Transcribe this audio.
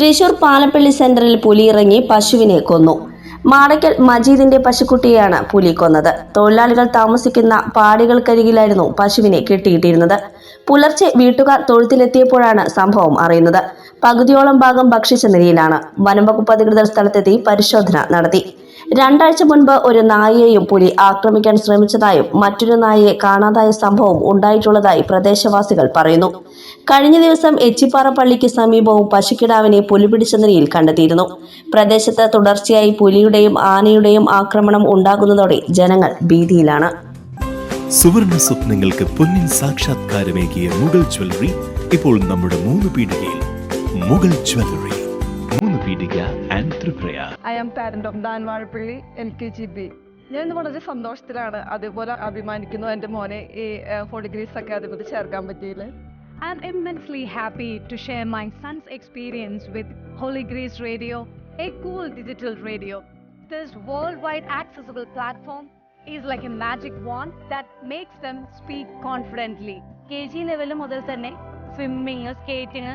തൃശൂർ പാലപ്പള്ളി സെന്ററിൽ പുലിയിറങ്ങി പശുവിനെ കൊന്നു. മാടയ്ക്കൽ മജീദിന്റെ പശുക്കുട്ടിയെയാണ് പുലി കൊന്നത്. തൊഴിലാളികൾ താമസിക്കുന്ന പാടികൾക്കരികിലായിരുന്നു പശുവിനെ കെട്ടിയിട്ടിരുന്നത്. പുലർച്ചെ വീട്ടുകാർ തൊഴുത്തിലെത്തിയപ്പോഴാണ് സംഭവം അറിയുന്നത്. പകുതിയോളം ഭാഗം ഭക്ഷിച്ച നിലയിലാണ്. വനംവകുപ്പ് അധികൃതർ സ്ഥലത്തെത്തി പരിശോധന നടത്തി. രണ്ടാഴ്ച മുൻപ് ഒരു നായയെയും പുലി ആക്രമിക്കാൻ ശ്രമിച്ചതായും മറ്റൊരു നായയെ കാണാതായ സംഭവം ഉണ്ടായിട്ടുള്ളതായി പ്രദേശവാസികൾ പറയുന്നു. കഴിഞ്ഞ ദിവസം എച്ചിപ്പാറ പള്ളിക്ക് സമീപവും പശുക്കിടാവിനെ പുലി പിടിച്ച നിലയിൽ കണ്ടെത്തിയിരുന്നു. പ്രദേശത്ത് തുടർച്ചയായി പുലിയുടെയും ആനയുടെയും ആക്രമണം ഉണ്ടാകുന്നതോടെ ജനങ്ങൾ ഭീതിയിലാണ്. സുവർണ സ്വപ്നങ്ങൾക്ക് പൊന്നിൻ സാക്ഷാത്കാരമേകിയ മുഗൾ ജ്വല്ലറി ഇപ്പോൾ നമ്മുടെ മൂന്ന് പീടികയിൽ മുഗൾ ജ്വല്ലറി. പീടിക and Tripura I am parent of ദാൻവാഴപ്പള്ളി L K G B ഞാൻ ഇന്ന് വളരെ സന്തോഷത്തിലാണ് അതേപോലെ അഭിമാനിക്കുന്നു എന്റെ മോനെ ഈ ഫോർ ഡിഗ്രീസ് അക്കാദമിയിൽ ചേർക്കാൻ പറ്റിയില്ല I'm immensely happy to share my son's experience with Holy Grace Radio, a cool digital radio. This worldwide accessible platform is like a magic wand that makes them speak confidently. K G level മുതൽ തന്നെ swimming skating